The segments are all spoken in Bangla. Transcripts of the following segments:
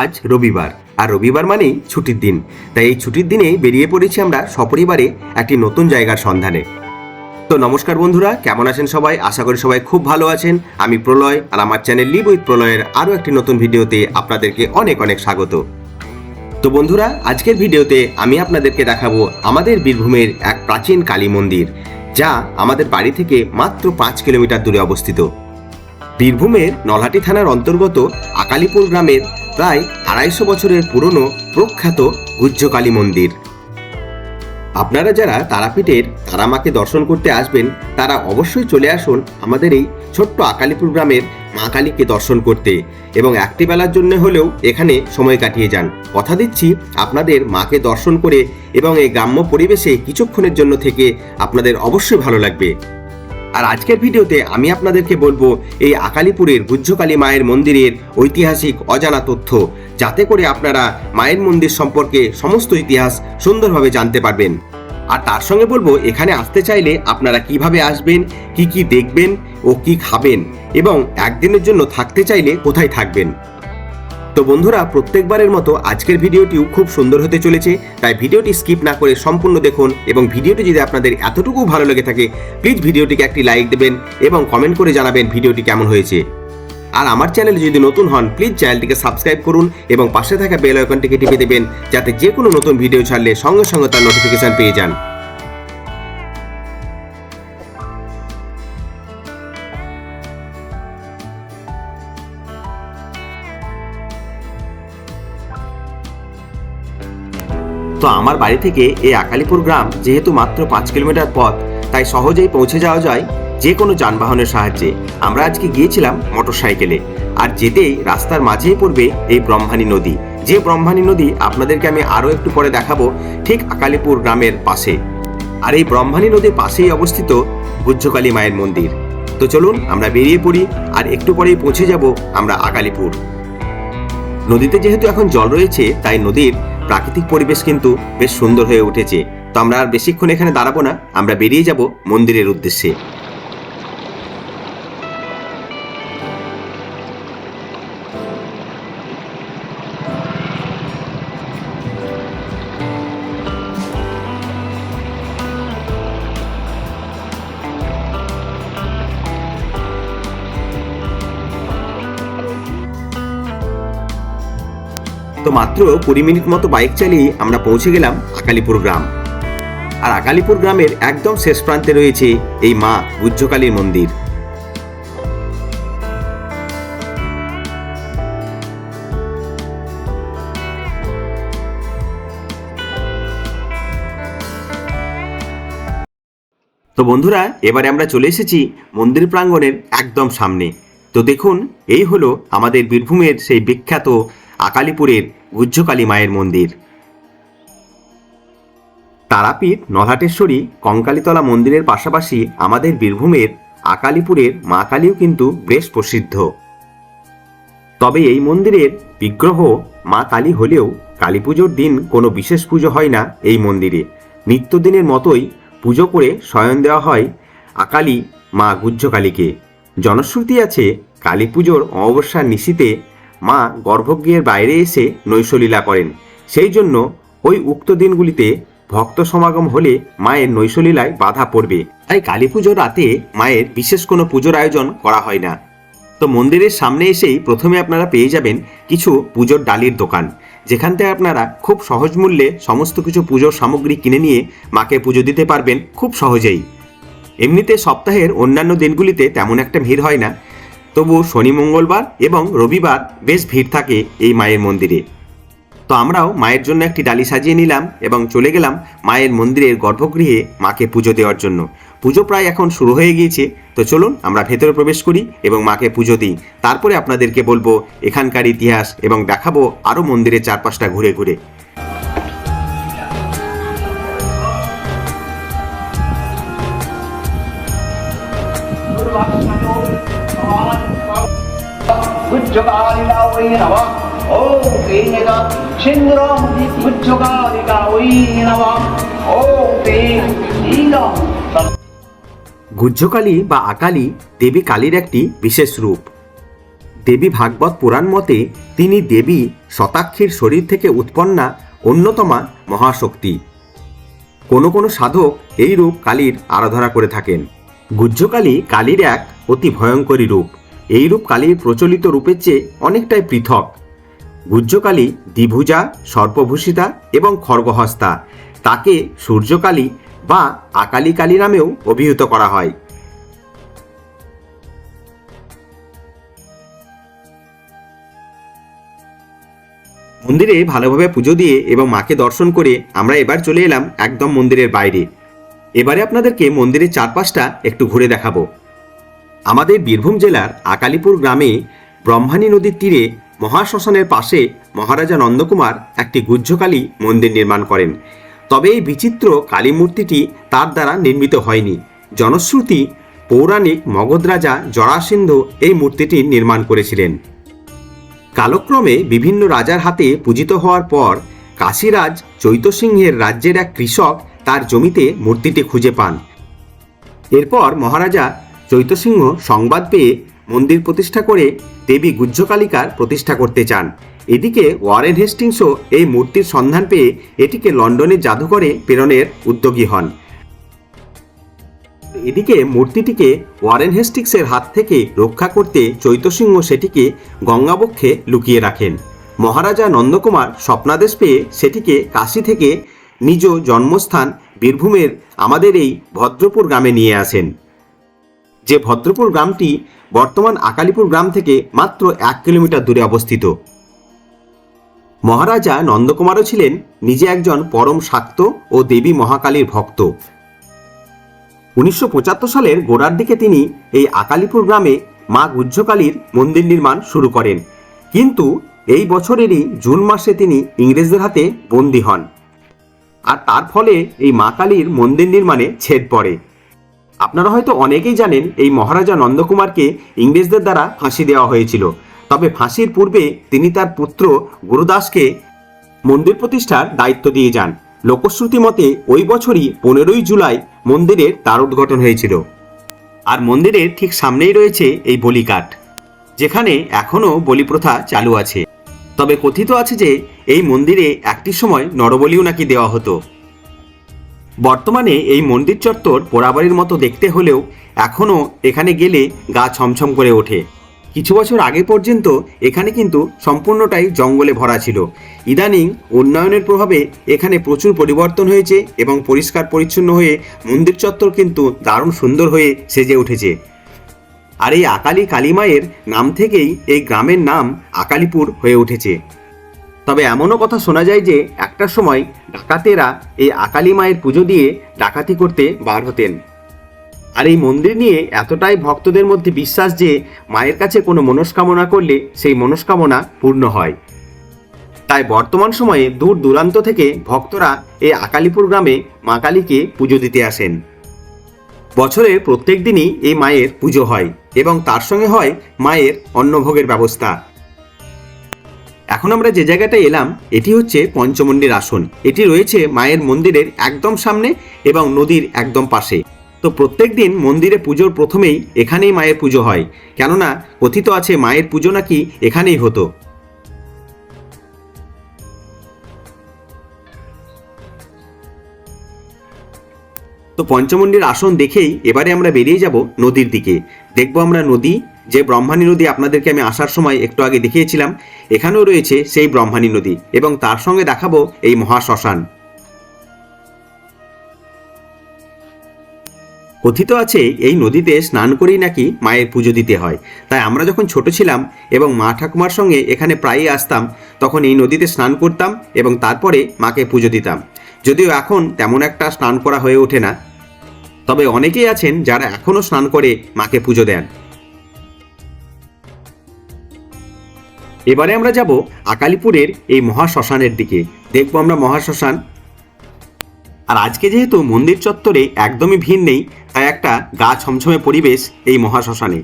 আজ রবিবার, আর রবিবার মানেই ছুটির দিন। তাই এই ছুটির দিনে বেরিয়ে পড়েছি আমরা সপরিবারে একটি নতুন জায়গার সন্ধানে। তো নমস্কার বন্ধুরা, কেমন আছেন সবাই? আশা করি সবাই খুব ভালো আছেন। আমি প্রলয়, আর আমার চ্যানেল লিভ উইথ প্রলয়ের আরও একটি নতুন ভিডিওতে আপনাদেরকে অনেক অনেক স্বাগত। তো বন্ধুরা, আজকের ভিডিওতে আমি আপনাদেরকে দেখাবো আমাদের বীরভূমের এক প্রাচীন কালী মন্দির, যা আমাদের বাড়ি থেকে মাত্র পাঁচ কিলোমিটার দূরে অবস্থিত। বীরভূমের নলহাটি থানার অন্তর্গত আকালিপুর গ্রামের প্রায় আড়াইশো বছরের পুরনো প্রখ্যাত গুজ্জকালী মন্দির। আপনারা যারা তারাপীঠের তারামাকে দর্শন করতে আসবেন, তারা অবশ্যই চলে আসুন আমাদের এই ছোট্ট আকালিপুর গ্রামের মা কালীকে দর্শন করতে এবং একটি বেলার জন্য হলেও এখানে সময় কাটিয়ে যান। কথা দিচ্ছি আপনাদের মাকে দর্শন করে এবং এই গ্রাম্য পরিবেশে কিছুক্ষণের জন্য থেকে আপনাদের অবশ্যই ভালো লাগবে। আর আজকের ভিডিওতে আমি আপনাদেরকে বলব এই আকালিপুরের গুজ্জকালী মায়ের মন্দিরের ঐতিহাসিক অজানা তথ্য, যাতে করে আপনারা মায়ের মন্দির সম্পর্কে সমস্ত ইতিহাস সুন্দরভাবে জানতে পারবেন। আর তার সঙ্গে বলব, এখানে আসতে চাইলে আপনারা কীভাবে আসবেন, কি কি দেখবেন ও কি খাবেন এবং একদিনের জন্য থাকতে চাইলে কোথায় থাকবেন। তো বন্ধুরা, প্রত্যেকবারের মতো আজকের ভিডিওটিও খুব সুন্দর হতে চলেছে, তাই ভিডিওটি স্কিপ না করে সম্পূর্ণ দেখুন এবং ভিডিওটি যদি আপনাদের এতটুকু ভালো লেগে থাকে, প্লিজ ভিডিওটিকে একটি লাইক দেবেন এবং কমেন্ট করে জানাবেন ভিডিওটি কেমন হয়েছে। আর আমার চ্যানেলে যদি নতুন হন, প্লিজ চ্যানেলটিকে সাবস্ক্রাইব করুন এবং পাশে থাকা বেল আইকনটিকে টিপে দেবেন, যাতে যে কোনো নতুন ভিডিও ছাড়লে সঙ্গে সঙ্গে তার নোটিফিকেশন পেয়ে যান। তো আমার বাড়ি থেকে এই আকালিপুর গ্রাম যেহেতু মাত্র পাঁচ কিলোমিটার পথ, তাই সহজেই পৌঁছে যাওয়া যায় যে কোনো যানবাহনের সাহায্যে। আমরা আজকে গিয়েছিলাম মোটর সাইকেলে আর যেতেই রাস্তার মাঝেই পড়বে এই ব্রহ্মানী নদী। যে ব্রহ্মানী নদী আপনাদেরকে আমি আরও একটু পরে দেখাবো ঠিক আকালিপুর গ্রামের পাশে। আর এই ব্রহ্মানী নদীর পাশেই অবস্থিত গুজ্জকালী মায়ের মন্দির। তো চলুন আমরা বেরিয়ে পড়ি, আর একটু পরেই পৌঁছে যাব আমরা আকালিপুর। নদীতে যেহেতু এখন জল রয়েছে, তাই নদীর প্রাকৃতিক পরিবেশ কিন্তু বেশ সুন্দর হয়ে উঠেছে। তো আমরা আর বেশিক্ষণ এখানে দাঁড়াবো না, আমরা বেরিয়ে যাব মন্দিরের উদ্দেশ্যে। তো মাত্র কুড়ি মিনিট মতো বাইক চালিয়ে আমরা পৌঁছে গেলাম আকালিপুর গ্রাম। আর আকালিপুর গ্রামের একদম শেষ প্রান্তে রয়েছে এই মা গুজ্জকালীর মন্দির। তো বন্ধুরা, এবারে আমরা চলে এসেছি মন্দির প্রাঙ্গণের একদম সামনে। তো দেখুন, এই হলো আমাদের বীরভূমের সেই বিখ্যাত আকালিপুরের গুজ্জকালী মায়ের মন্দির। তারাপীঠ নলহাটেশ্বরী কঙ্কালীতলা মন্দিরের পাশাপাশি আমাদের বীরভূমের আকালিপুরের মা কালীও কিন্তু বেশ প্রসিদ্ধ। তবে এই মন্দিরের বিগ্রহ মা কালী হলেও কালী পুজোর দিন কোনো বিশেষ পুজো হয় না এই মন্দিরে। নিত্যদিনের মতোই পুজো করে শয়ন দেওয়া হয় আকালী মা গুজ্জকালীকে। জনশ্রুতি আছে কালী পুজোর অমাবস্যার নিশিতে মা গর্ভগৃহের বাইরে এসে নৈশলীলা করেন। সেই জন্য ওই উক্ত দিনগুলিতে ভক্ত সমাগম হলে মায়ের নৈশলীলায় বাধা পড়বে। তাই কালী পুজোর রাতে মায়ের বিশেষ কোনো পুজোর আয়োজন করা হয় না। তো মন্দিরের সামনে এসেই প্রথমে আপনারা পেয়ে যাবেন কিছু পুজোর ডালির দোকান। যেখান থেকে আপনারা খুব সহজ মূল্যে সমস্ত কিছু পুজোর সামগ্রী কিনে নিয়ে মাকে পুজো দিতে পারবেন খুব সহজেই। এমনিতে সপ্তাহের অন্যান্য দিনগুলিতে তেমন একটা ভিড় হয় না। তবু শনি মঙ্গলবার এবং রবিবার বেশ ভিড় থাকে এই মায়ের মন্দিরে। তো আমরাও মায়ের জন্য একটি ডালি সাজিয়ে নিলাম এবং চলে গেলাম মায়ের মন্দিরের গর্ভগৃহে মাকে পুজো দেওয়ার জন্য। পুজো প্রায় এখন শুরু হয়ে গিয়েছে, তো চলুন আমরা ভেতরে প্রবেশ করি এবং মাকে পুজো দিই। তারপরে আপনাদেরকে বলব, এখানকার ইতিহাস এবং দেখাবো আরও মন্দিরের চারপাশটা ঘুরে ঘুরে। গুজ্জকালী বা আকালী দেবী কালীর একটি বিশেষ রূপ। দেবী ভাগবত পুরাণ মতে তিনি দেবী শতাক্ষীর শরীর থেকে উৎপন্না অন্যতমা মহাশক্তি। কোনো কোনো সাধক এই রূপ কালীর আরাধনা করে থাকেন। গুহ্যকালী কালীর এক অতি ভয়ঙ্করী রূপ। এই রূপ কালীর প্রচলিত রূপের চেয়ে অনেকটাই পৃথক। গুহ্যকালী দ্বিভুজা, সর্পভূষিতা এবং খর্গহস্তা, তাকে সূর্যকালী বা আকালী কালী নামেও অভিহিত করা হয়। মন্দিরে ভালোভাবে পুজো দিয়ে এবং মাকে দর্শন করে আমরা এবার চলে এলাম একদম মন্দিরের বাইরে। এবারে আপনাদেরকে মন্দিরের চারপাশটা একটু ঘুরে দেখাবো। আমাদের বীরভূম জেলার আকালিপুর গ্রামে ব্রহ্মানী নদীর তীরে মহাশ্মশানের পাশে মহারাজা নন্দকুমার একটি গুহ্যকালী মন্দির নির্মাণ করেন। তবে এই বিচিত্র কালী মূর্তিটি তার দ্বারা নির্মিত হয়নি। জনশ্রুতি, পৌরাণিক মগধ রাজা জরাসিন্ধু এই মূর্তিটি নির্মাণ করেছিলেন। কালক্রমে বিভিন্ন রাজার হাতে পূজিত হওয়ার পর কাশীরাজ চৈতসিংহের রাজ্যের এক কৃষক তার জমিতে মূর্তিটি খুঁজে পান। এরপর মহারাজা চৈতসিংহ সংবাদ পেয়ে মন্দির প্রতিষ্ঠা করে দেবী গুহ্যকালিকার প্রতিষ্ঠা করতে চান। এদিকে ওয়ারেন হেস্টিংসও এই মূর্তির সন্ধান পেয়ে এটিকে লন্ডনের জাদুঘরে প্রেরণের উদ্যোগী হন। এদিকে মূর্তিটিকে ওয়ারেন হেস্টিংসের হাত থেকে রক্ষা করতে চৈতসিংহ সেটিকে গঙ্গাবক্ষে লুকিয়ে রাখেন। মহারাজা নন্দকুমার স্বপ্নাদেশ পেয়ে সেটিকে কাশী থেকে নিজ জন্মস্থান বীরভূমের আমাদের এই ভদ্রপুর গ্রামে নিয়ে আসেন। যে ভদ্রপুর গ্রামটি বর্তমান আকালিপুর গ্রাম থেকে মাত্র এক কিলোমিটার দূরে অবস্থিত। মহারাজা নন্দকুমারও ছিলেন নিজে একজন পরম শাক্ত ও দেবী মহাকালীর ভক্ত। উনিশশো পঁচাত্তর সালের গোড়ার দিকে তিনি এই আকালিপুর গ্রামে মা গুহ্যকালীর মন্দির নির্মাণ শুরু করেন। কিন্তু এই বছরেরই জুন মাসে তিনি ইংরেজদের হাতে বন্দী হন। আর তার ফলে এই মা কালীর মন্দির নির্মাণে ছেদ পড়ে। আপনারা হয়তো অনেকেই জানেন এই মহারাজা নন্দকুমারকে ইংরেজদের দ্বারা ফাঁসি দেওয়া হয়েছিল। তবে ফাঁসির পূর্বে তিনি তার পুত্র গুরুদাসকে মন্দির প্রতিষ্ঠার দায়িত্ব দিয়ে যান। লোকশ্রুতি মতে ওই বছরই পনেরোই জুলাই মন্দিরের দ্বার উদ্ঘাটন হয়েছিল। আর মন্দিরের ঠিক সামনেই রয়েছে এই বলিকাঠ, যেখানে এখনও বলি প্রথা চালু আছে। তবে কথিত আছে যে এই মন্দিরে একটি সময় নরবলিও নাকি দেওয়া হতো। বর্তমানে এই মন্দির চত্বর পোড়াবাড়ির মতো দেখতে হলেও এখনও এখানে গেলে গা ছমছম করে ওঠে। কিছু বছর আগে পর্যন্ত এখানে কিন্তু সম্পূর্ণটাই জঙ্গলে ভরা ছিল। ইদানিং উন্নয়নের প্রভাবে এখানে প্রচুর পরিবর্তন হয়েছে এবং পরিষ্কার পরিচ্ছন্ন হয়ে মন্দির চত্বর কিন্তু দারুণ সুন্দর হয়ে সেজে উঠেছে। আর এই আকালী কালীমায়ের নাম থেকেই এই গ্রামের নাম আকালিপুর হয়ে উঠেছে। তবে এমনও কথা শোনা যায় যে একটা সময় ডাকাতেরা এই আকালি মায়ের পুজো দিয়ে ডাকাতি করতে বার হতেন। আর এই মন্দির নিয়ে এতটাই ভক্তদের মধ্যে বিশ্বাস যে মায়ের কাছে কোনো মনস্কামনা করলে সেই মনস্কামনা পূর্ণ হয়। তাই বর্তমান সময়ে দূর দূরান্ত থেকে ভক্তরা এই আকালিপুর গ্রামে মা কালীকে পুজো দিতে আসেন। বছরের প্রত্যেক দিনই এই মায়ের পুজো হয় এবং তার সঙ্গে হয় মায়ের অন্নভোগের ব্যবস্থা। এখন আমরা যে জায়গাটায় এলাম, এটি হচ্ছে পঞ্চমন্ডির আসন। এটি রয়েছে মায়ের মন্দিরের একদম সামনে এবং নদীর একদম পাশে। তো প্রত্যেক দিন মন্দিরে পুজোর প্রথমেই এখানেই মায়ের পুজো হয়। কেননা, কথিত আছে মায়ের পুজো নাকি এখানেই হতো। তো পঞ্চমন্ডির আসন দেখেই এবারে আমরা বেরিয়ে যাব নদীর দিকে। দেখব আমরা নদী যে ব্রহ্মানী নদী আপনাদেরকে আমি আসার সময় একটু আগে দেখিয়েছিলাম, এখানেও রয়েছে সেই ব্রহ্মানী নদী এবং তার সঙ্গে দেখাবো এই মহাশ্মশান। কথিত আছে এই নদীতে স্নান করেই নাকি মায়ের পুজো দিতে হয়। তাই আমরা যখন ছোট ছিলাম এবং মা ঠাকুমার সঙ্গে এখানে প্রায়ই আসতাম, তখন এই নদীতে স্নান করতাম এবং তারপরে মাকে পুজো দিতাম। যদিও এখন তেমন একটা স্নান করা হয়ে ওঠে না। তবে অনেকেই আছেন যারা এখনও স্নান করে মাকে পুজো দেন। এবারে আমরা যাব আকালিপুরের এই মহাশ্মশানের দিকে। দেখব আমরা মহাশ্মশান। আর আজকে যেহেতু মন্দির চত্বরে একদমই ভিড় নেই, তাই একটা গা ছমছমে পরিবেশ এই মহাশ্মশানে।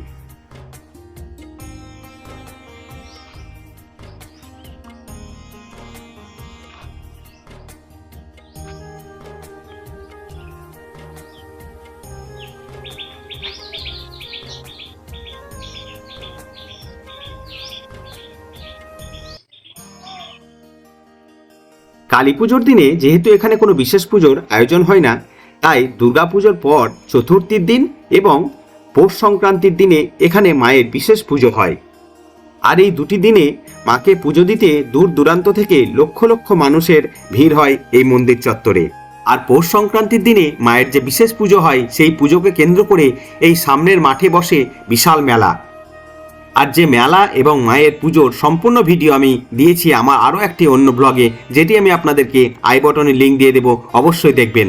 কালী পুজোর দিনে যেহেতু এখানে কোনো বিশেষ পুজোর আয়োজন হয় না, তাই দুর্গাপুজোর পর চতুর্থীর দিন এবং পৌষ সংক্রান্তির দিনে এখানে মায়ের বিশেষ পুজো হয়। আর এই দুটি দিনে মাকে পুজো দিতে দূর দূরান্ত থেকে লক্ষ লক্ষ মানুষের ভিড় হয় এই মন্দির চত্বরে। আর পৌষ সংক্রান্তির দিনে মায়ের যে বিশেষ পুজো হয়, সেই পুজোকে কেন্দ্র করে এই সামনের মাঠে বসে বিশাল মেলা। আর যে মেলা এবং মায়ের পুজোর সম্পূর্ণ ভিডিও আমি দিয়েছি, আমার আরও একটি অন্য ব্লগে, যেটি আমি আপনাদেরকে আই বটনে লিঙ্ক দিয়ে দেবো, অবশ্যই দেখবেন।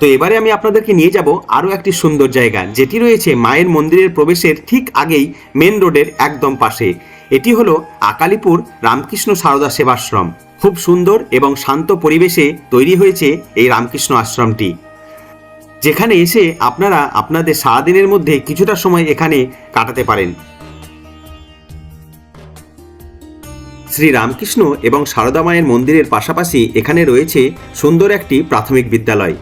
তো এবারে আমি আপনাদেরকে নিয়ে যাব আরও একটি সুন্দর জায়গা, যেটি রয়েছে মায়ের মন্দিরের প্রবেশের ঠিক আগেই মেন রোডের একদম পাশে। এটি হলো আকালিপুর রামকৃষ্ণ সারদা সেবাশ্রম। খুব সুন্দর এবং শান্ত পরিবেশে তৈরি হয়েছে এই রামকৃষ্ণ আশ্রমটি। যেখানে এসে আপনারা আপনাদের সারাদিনের মধ্যে কিছুটা সময় এখানে কাটাতে পারেন। শ্রী রামকৃষ্ণ এবং সারদা মায়ের মন্দিরের পাশাপাশি এখানে রয়েছে সুন্দর একটি প্রাথমিক বিদ্যালয়,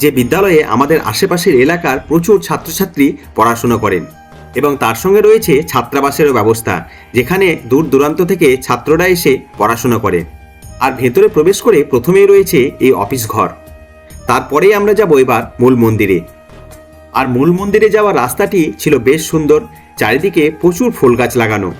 যে বিদ্যালয়ে আমাদের আশেপাশের এলাকার প্রচুর ছাত্রছাত্রী পড়াশুনো করেন এবং তার সঙ্গে রয়েছে ছাত্রাবাসেরও ব্যবস্থা, যেখানে দূর দূরান্ত থেকে ছাত্ররা এসে পড়াশুনো করে। আর ভেতরে প্রবেশ করে প্রথমেই রয়েছে এই অফিস ঘর। তারপরেই আমরা যাব এবার মূল মন্দিরে। আর মূল মন্দিরে যাওয়ার রাস্তাটি ছিল বেশ সুন্দর, চারিদিকে প্রচুর ফুল গাছ লাগানো।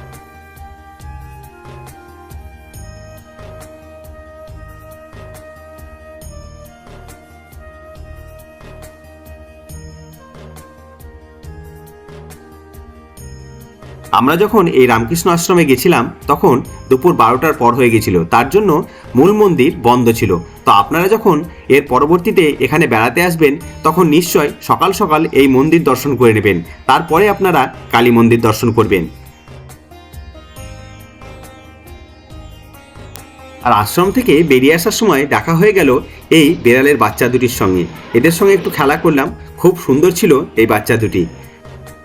আমরা যখন এই রামকৃষ্ণ আশ্রমে গেছিলাম, তখন দুপুর বারোটার পর হয়ে গেছিল। তার জন্য মূল মন্দির বন্ধ ছিল। তো আপনারা যখন এর পরবর্তীতে এখানে বেড়াতে আসবেন, তখন নিশ্চয় সকাল সকাল এই মন্দির দর্শন করে নেবেন। তারপরে আপনারা কালী মন্দির দর্শন করবেন। আর আশ্রম থেকে বেরিয়ে আসার সময় দেখা হয়ে গেল এই বেড়ালের বাচ্চা দুটির সঙ্গে। এদের সঙ্গে একটু খেলা করলাম। খুব সুন্দর ছিল এই বাচ্চা দুটি।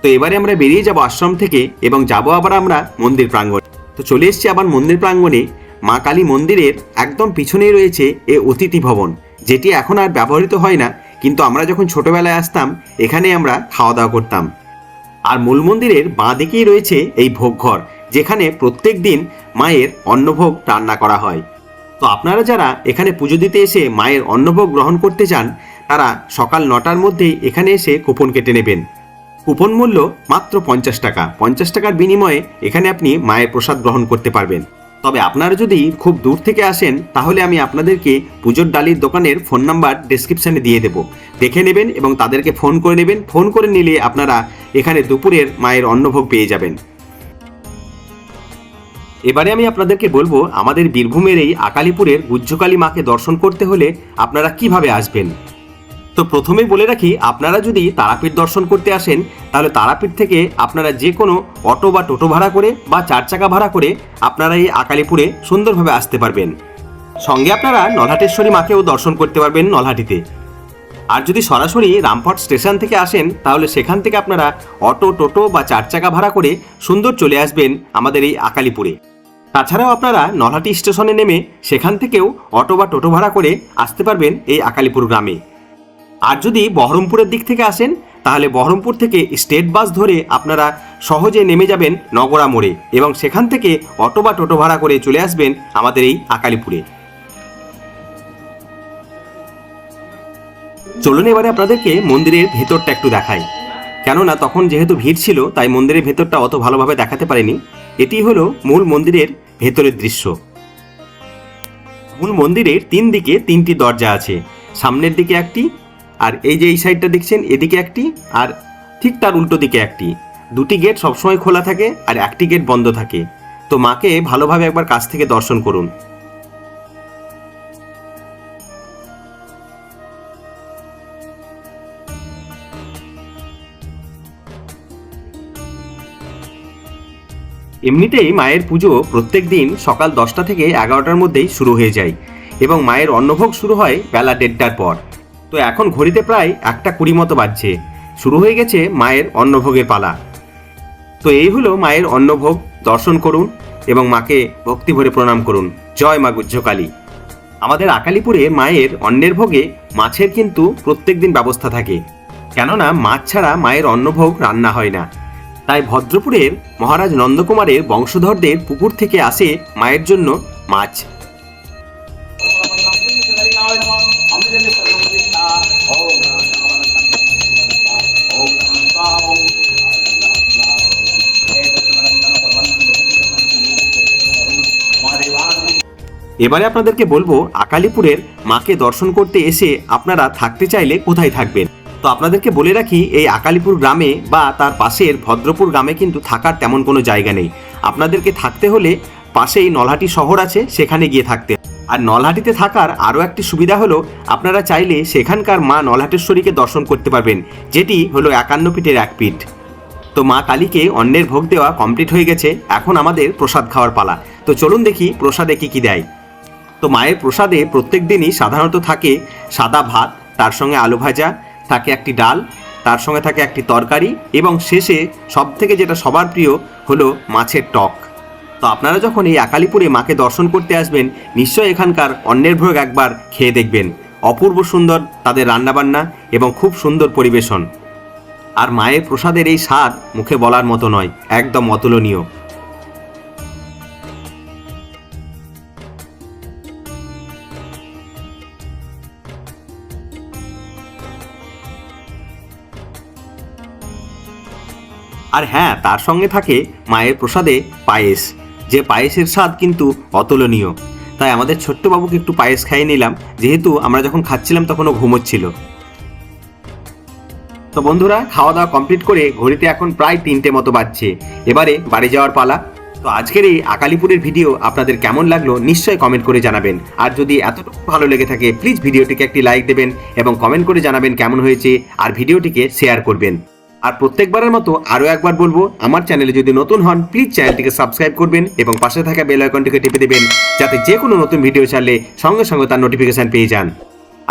তো এবারে আমরা বেরিয়ে যাব আশ্রম থেকে এবং যাব আবার আমরা মন্দির প্রাঙ্গণে। তো চলে এসেছি আবার মন্দির প্রাঙ্গণে। মা কালী মন্দিরের একদম পিছনেই রয়েছে এ অতিথি ভবন, যেটি এখন আর ব্যবহৃত হয় না, কিন্তু আমরা যখন ছোটবেলায় আসতাম, এখানে আমরা খাওয়া দাওয়া করতাম। আর মূল মন্দিরের বাঁ দিকেই রয়েছে এই ভোগঘর, যেখানে প্রত্যেক দিন মায়ের অন্নভোগ রান্না করা হয়। তো আপনারা যারা এখানে পুজো দিতে এসে মায়ের অন্নভোগ গ্রহণ করতে চান, তারা সকাল নটার মধ্যেই এখানে এসে কুপন কেটে নেবেন। কুপন মূল্য মাত্র পঞ্চাশ টাকা। পঞ্চাশ টাকার বিনিময়ে এখানে আপনি মায়ের প্রসাদ গ্রহণ করতে পারবেন। তবে আপনারা যদি খুব দূর থেকে আসেন, তাহলে আমি আপনাদেরকে পুজোর ডালির দোকানের ফোন নাম্বার ডেসক্রিপশানে দিয়ে দেবো। দেখে নেবেন এবং তাদেরকে ফোন করে নেবেন। ফোন করে নিলে আপনারা এখানে দুপুরের মায়ের অন্নভোগ পেয়ে যাবেন। এবারে আমি আপনাদেরকে বলব, আমাদের বীরভূমের এই আকালিপুরের গুজ্জকালী মাকে দর্শন করতে হলে আপনারা কীভাবে আসবেন? তো প্রথমেই বলে রাখি, আপনারা যদি তারাপীঠ দর্শন করতে আসেন, তাহলে তারাপীঠ থেকে আপনারা যে কোনো অটো বা টোটো ভাড়া করে বা চার চাকা ভাড়া করে আপনারা এই আকালিপুরে সুন্দরভাবে আসতে পারবেন। সঙ্গে আপনারা নলহাটেশ্বরী মাকেও দর্শন করতে পারবেন নলহাটিতে। আর যদি সরাসরি রামপট স্টেশন থেকে আসেন, তাহলে সেখান থেকে আপনারা অটো, টোটো বা চার চাকা ভাড়া করে সুন্দর চলে আসবেন আমাদের এই আকালিপুরে। তাছাড়াও আপনারা নলহাটি স্টেশনে নেমে সেখান থেকেও অটো বা টোটো ভাড়া করে আসতে পারবেন এই আকালিপুর গ্রামে। আর যদি বহরমপুরের দিক থেকে আসেন, তাহলে বহরমপুর থেকে স্টেট বাস ধরে আপনারা সহজে নেমে যাবেন নগরা মোড়ে এবং সেখান থেকে অটো বা টোটো ভাড়া করে চলে আসবেন আমাদের এই আকালিপুরে। চলুন এবারে আপনাদেরকে মন্দিরের ভেতরটা একটু দেখাই। কেননা তখন যেহেতু ভিড় ছিল, তাই মন্দিরের ভেতরটা অত ভালোভাবে দেখাতে পারিনি। এটি হলো মূল মন্দিরের ভেতরের দৃশ্য। মূল মন্দিরের তিন দিকে তিনটি দরজা আছে। সামনের দিকে একটি আর এই যে এই সাইডটা দেখছেন, এদিকে একটি আর ঠিক তার উল্টো দিকে একটি। দুটি গেট সবসময় খোলা থাকে আর একটি গেট বন্ধ থাকে। তো মাকে ভালোভাবে একবার কাছ থেকে দর্শন করুন। এমনিতেই মায়ের পুজো প্রত্যেক দিন সকাল দশটা থেকে এগারোটার মধ্যেই শুরু হয়ে যায় এবং মায়ের অন্নভোগ শুরু হয় বেলা দেড়টার পর। তো এখন ঘড়িতে প্রায় একটা কুড়ি মতো বাজছে। শুরু হয়ে গেছে মায়ের অন্নভোগের পালা। তো এই হলো মায়ের অন্নভোগ, দর্শন করুন এবং মাকে ভক্তি ভরে প্রণাম করুন। জয় মা গুজ্জকালী আমাদের আকালিপুরে মায়ের অন্নের ভোগে মাছের কিন্তু প্রত্যেক দিন ব্যবস্থা থাকে। কেননা মাছ ছাড়া মায়ের অন্নভোগ রান্না হয় না। তাই ভদ্রপুরের মহারাজ নন্দকুমারের বংশধরদের পুকুর থেকে আসে মায়ের জন্য মাছ। এবারে আপনাদেরকে বলব, আকালিপুরের মাকে দর্শন করতে এসে আপনারা থাকতে চাইলে কোথায় থাকবেন তো আপনাদেরকে বলে রাখি, এই আকালিপুর গ্রামে বা তার পাশের ভদ্রপুর গ্রামে কিন্তু থাকার তেমন কোনো জায়গা নেই আপনাদেরকে থাকতে হলে পাশেই নলহাটি শহর আছে, সেখানে গিয়ে থাকতে। আর নলহাটিতে থাকার আরও একটি সুবিধা হলো আপনারা চাইলে সেখানকার মা নলহাটেশ্বরীকে দর্শন করতে পারবেন, যেটি হলো একান্ন পিঠের এক পিঠ তো মা কালীকে অন্যের ভোগ দেওয়া কমপ্লিট হয়ে গেছে, এখন আমাদের প্রসাদ খাওয়ার পালা। তো চলুন দেখি প্রসাদে কী কী দেয়। তো মায়ের প্রসাদে প্রত্যেক দিনই সাধারণত থাকে সাদা ভাত, তার সঙ্গে আলু ভাজা, থাকে একটি ডাল, তার সঙ্গে থাকে একটি তরকারি, এবং শেষে সব থেকে যেটা সবার প্রিয় হলো মাছের টক। তো আপনারা যখন এই আকালিপুরে মাকে দর্শন করতে আসবেন, নিশ্চয়ই এখানকার অন্যের ভোগ একবার খেয়ে দেখবেন। অপূর্ব সুন্দর তাদের রান্নাবান্না এবং খুব সুন্দর পরিবেশন। আর মায়ের প্রসাদের এই স্বাদ মুখে বলার মতো নয়, একদম অতুলনীয়। আর হ্যাঁ তার সঙ্গে থাকে মায়ের প্রসাদে পায়েস। যে পায়েসের স্বাদ কিন্তু অতুলনীয়। তাই আমাদের ছোট্ট বাবুকে একটু পায়েস খাইয়ে নিলাম, যেহেতু আমরা যখন খাচ্ছিলাম তখন ও ঘুমোচ্ছিল তো বন্ধুরা খাওয়া দাওয়া কমপ্লিট করে ঘড়িতে এখন প্রায় তিনটে মতো বাজছে। এবারে বাড়ি যাওয়ার পালা। তো আজকের এই আকালিপুরের ভিডিও আপনাদের কেমন লাগল নিশ্চয়ই কমেন্ট করে জানাবেন। আর যদি এতটুকু ভালো লেগে থাকে প্লিজ ভিডিওটিকে একটি লাইক দেবেন এবং কমেন্ট করে জানাবেন কেমন হয়েছে, আর ভিডিওটিকে শেয়ার করবেন। আর প্রত্যেকবারের মতো আরও একবার বলব, আমার চ্যানেলে যদি নতুন হন প্লিজ চ্যানেলটিকে সাবস্ক্রাইব করবেন এবং পাশে থাকা বেল আইকনটিকে টিপে দেবেন, যাতে যে কোনো নতুন ভিডিও ছাড়লে সঙ্গে সঙ্গে তার নোটিফিকেশন পেয়ে যান।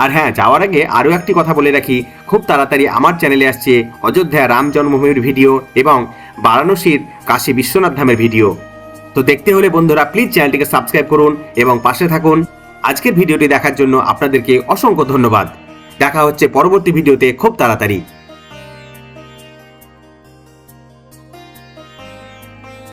আর হ্যাঁ যাওয়ার আগে আরও একটি কথা বলে রাখি, খুব তাড়াতাড়ি আমার চ্যানেলে আসছে অযোধ্যা রাম জন্মভূমির ভিডিও এবং বারাণসীর কাশী বিশ্বনাথ ধামের ভিডিও তো দেখতে হলে বন্ধুরা প্লিজ চ্যানেলটিকে সাবস্ক্রাইব করুন এবং পাশে থাকুন। আজকের ভিডিওটি দেখার জন্য আপনাদেরকে অসংখ্য ধন্যবাদ। দেখা হচ্ছে পরবর্তী ভিডিওতে খুব তাড়াতাড়ি।